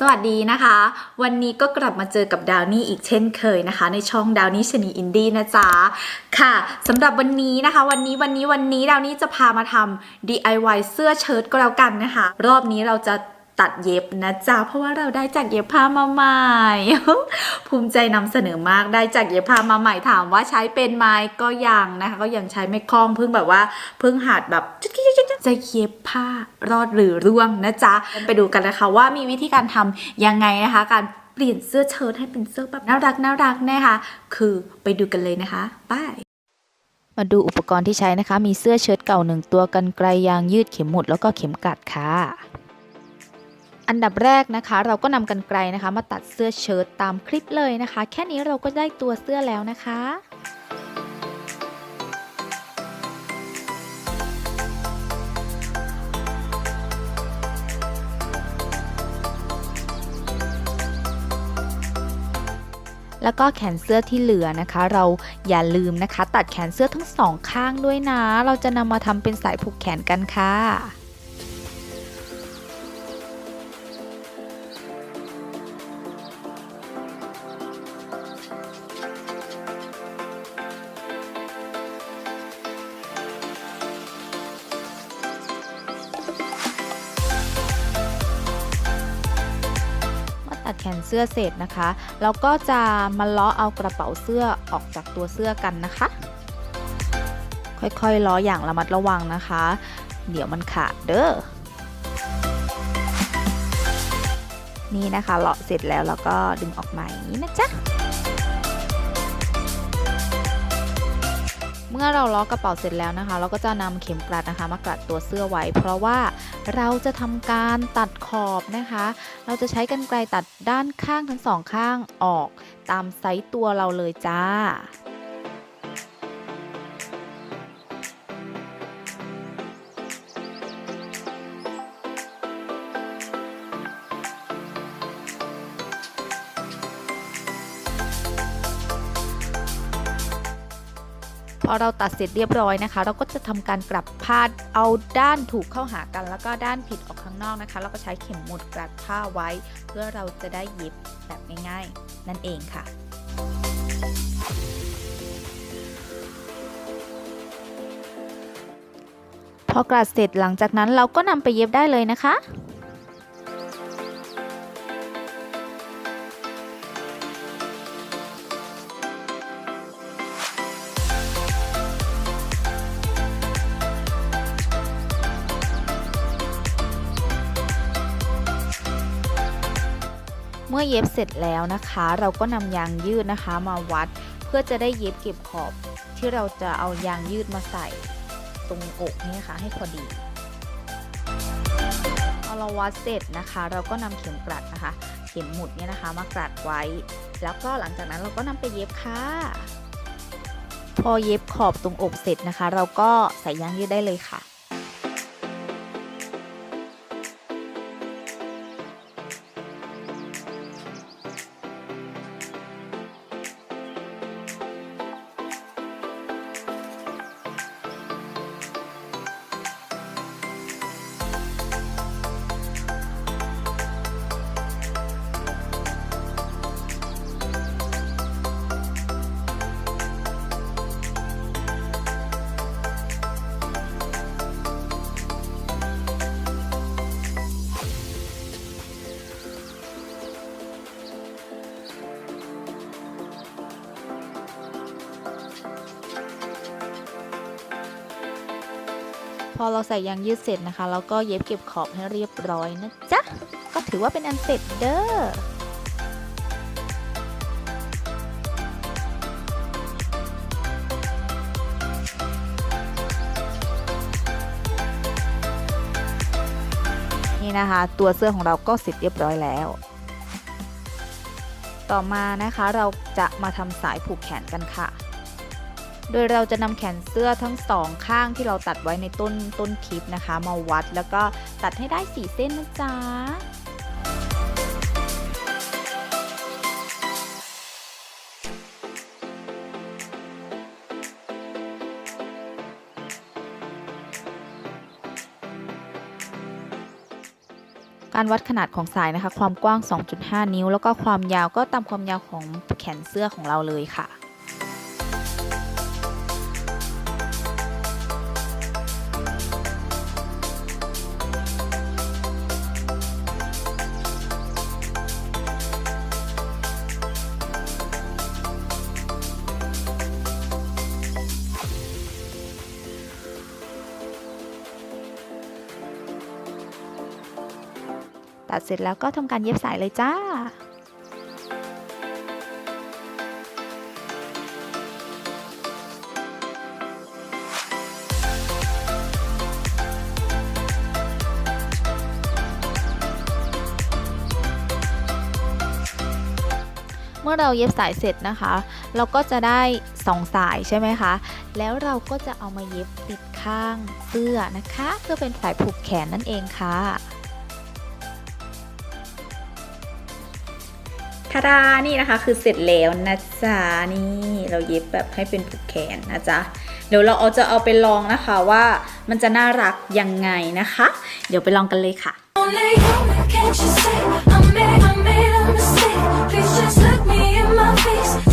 สวัสดีนะคะ วันนี้ก็กลับมาเจอกับดาวนี่อีกเช่นเคยนะคะ ในช่องดาวนี่ชนีอินดี้นะจ๊ะค่ะสำหรับวันนี้นะคะ วันนี้วันนี้วันนี้ดาวนี่จะพามาทำ DIY เสื้อเชิ้ตก็แล้วกันนะคะ รอบนี้เราจะ ตัดเย็บนะจ๊ะเพราะว่าเราได้จากเย็บผ้ามาใหม่ ภูมิใจนำเสนอมากได้จากเย็บผ้ามาใหม่ถามว่าใช้เป็นไหมก็ยังนะคะก็ยังใช้ไม่คล่องเพิ่งแบบว่าเพิ่งหัดแบบจะเย็บผ้ารอดหรือร่วงนะจ๊ะไปดูกันนะคะว่ามีวิธีการทำยังไงนะคะ การเปลี่ยนเสื้อเชิ้ตให้เป็นเสื้อแบบน่ารักน่ารักนะคะ คือไปดูกันเลยนะคะไปมาดูอุปกรณ์ที่ใช้นะคะ มีเสื้อเชิ้ตเก่าหนึ่งตัวกันไกลยางยืดเข็มหมุดแล้วก็เข็มกลัดค่ะ อันดับแรกนะคะ เราก็นำกันไกลนะคะ มาตัดเสื้อเชิ้ตตามคลิปเลยนะคะ แค่นี้เราก็ได้ตัวเสื้อแล้วนะคะแล้วก็แขนเสื้อที่เหลือนะคะ เราอย่าลืมนะคะ ตัดแขนเสื้อทั้งสองข้างด้วยนะ เราจะนำมาทำเป็นสายผูกแขนกันค่ะ อตัดแขนเสื้อเสร็จนะคะ แล้วก็จะมาล้อเอากระเป๋าเสื้อออกจากตัวเสื้อกันนะคะ ค่อยๆล้ออย่างระมัดระวังนะคะ เดี๋ยวมันขาดเด้อนี่นะคะเลาะเสร็จแล้วเราก็ดึงออกมาอย่างนี้นะจ๊ะ มื่อเราล้อกระเป๋าเสร็จแล้วนะคะ เราก็จะนำเข็มกลัดนะคะ มากลัดตัวเสื้อไว้ เพราะว่าเราจะทำการตัดขอบนะคะ เราจะใช้กรรไกรตัดด้านข้างทั้งสองข้างออก ตามไซส์ตัวเราเลยจ้า พอเราตัดเสร็จเรียบร้อยนะคะ เราก็จะทำการกลับผ้าเอาด้านถูกเข้าหากัน แล้วก็ด้านผิดออกข้างนอกนะคะแล้วก็ใช้เข็มหมุดกลัดผ้าไว้ เพื่อเราจะได้เย็บแบบง่ายๆ นั่นเองค่ะพอกลัดเสร็จหลังจากนั้นเราก็นำไปเย็บได้เลยนะคะ มื่อเย็บเสร็จแล้วนะคะ เราก็นำยางยืดนะคะมาวัด เพื่อจะได้เย็บเก็บขอบ ที่เราจะเอายางยืดมาใส่ ตรงอกนี่ค่ะ ให้พอดีพอเราวัดเสร็จนะคะ เราก็นำเข็มกลัดนะคะ เข็มหมุดเนี่ยนะคะ มากลัดไว้ แล้วก็หลังจากนั้นเราก็นำไปเย็บค่ะพอเย็บขอบตรงอกเสร็จนะคะ เราก็ใส่ยางยืดได้เลยค่ะ พอเราใส่ยางยืดเสร็จนะคะเราก็เย็บเก็บขอบให้เรียบร้อยนะจ๊ะ ก็ถือว่าเป็นอันเสร็จเด้อนี่นะคะ ตัวเสื้อของเราก็เสร็จเรียบร้อยแล้ว ต่อมานะคะเราจะมาทำสายผูกแขนกันค่ะ โดยเราจะนำแขนเสื้อทั้งสองข้างที่เราตัดไว้ในต้นต้นคลิปนะคะ มาวัดแล้วก็ตัดให้ได้4เส้นนะจ๊ะการวัดขนาดของสายนะคะ ความกว้าง 2.5 นิ้ว แล้วก็ความยาวก็ตามความยาวของแขนเสื้อของเราเลยค่ะ ตัดเสร็จแล้วก็ทำการเย็บสายเลยจ้าเมื่อเราเย็บสายเสร็จนะคะ เราก็จะได้สองสายใช่ไหมคะ แล้วเราก็จะเอามาเย็บติดข้างเสื้อนะคะ เพื่อเป็นสายผูกแขนนั่นเองค่ะ ทาดานี่นะคะคือเสร็จแล้วนะจ๊ะนี่เราเย็บแบบให้เป็นผูกแขนนะจ๊ะเดี๋ยวเราเอาจะเอาไปลองนะคะว่ามันจะน่ารักยังไงนะคะ เดี๋ยวไปลองกันเลยค่ะ can't you see? I made, I made a mistake. Please just look me in my face.